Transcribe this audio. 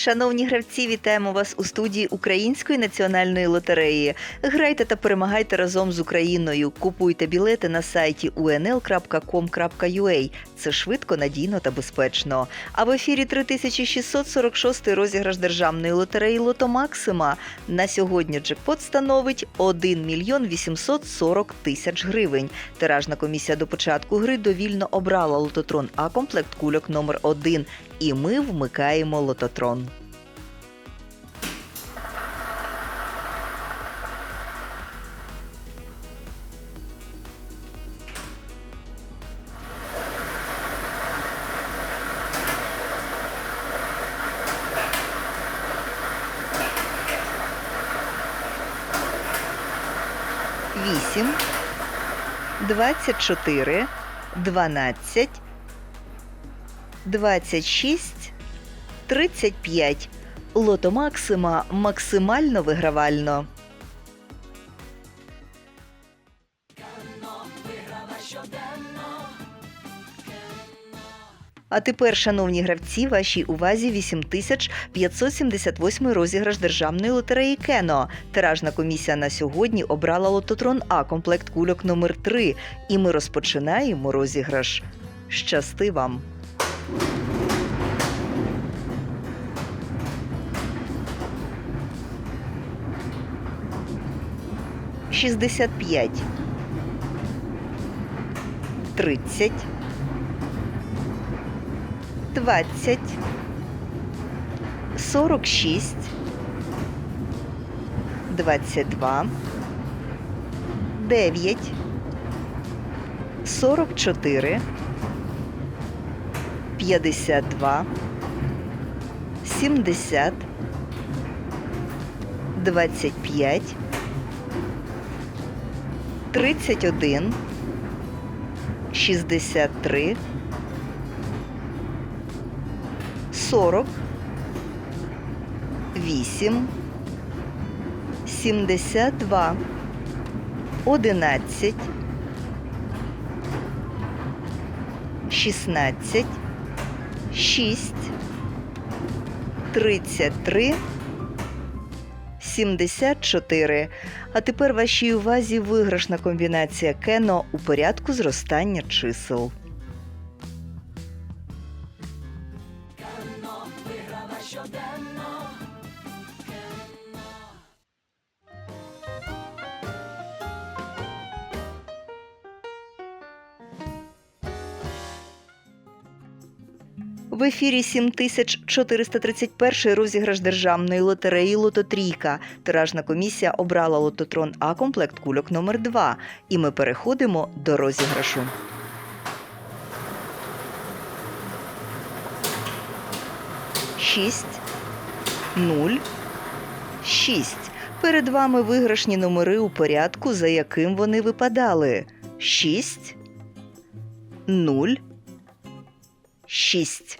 Шановні гравці, вітаємо вас у студії Української національної лотереї. Грайте та перемагайте разом з Україною. Купуйте білети на сайті unl.com.ua. Це швидко, надійно та безпечно. А в ефірі 3646 розіграш державної лотереї Лото Максима. На сьогодні джекпот становить 1 мільйон 840 тисяч гривень. Тиражна комісія до початку гри довільно обрала лототрон А комплект кульок номер 1 І ми вмикаємо лототрон. Вісім, двадцять чотири, дванадцять, двадцять шість, тридцять п'ять. Лото Максима максимально вигравально. А тепер, шановні гравці, вашій увазі 8578 розіграш державної лотереї Кено. Тиражна комісія на сьогодні обрала лототрон А комплект кульок номер 3 І ми розпочинаємо розіграш. Щасти вам! Шістдесят п'ять. Тридцять. Двадцять. Сорок шість. Двадцять два. Дев'ять. Сорок чотири. П'ятдесят два. Сімдесят. Двадцять п'ять. Тридцять один. Шістдесят три. Сорок. Вісім. Сімдесят два. Одинадцять. Шістнадцять. Шість. Тридцять три. 74. А тепер вашій увазі виграшна комбінація Кено у порядку зростання чисел. В ефірі 7431 розіграш державної лотереї Лототрійка. Тиражна комісія обрала лототрон А комплект кульок номер 2 І ми переходимо до розіграшу. Шість, нуль, шість. Перед вами виграшні номери у порядку, за яким вони випадали. Шість, нуль, шість.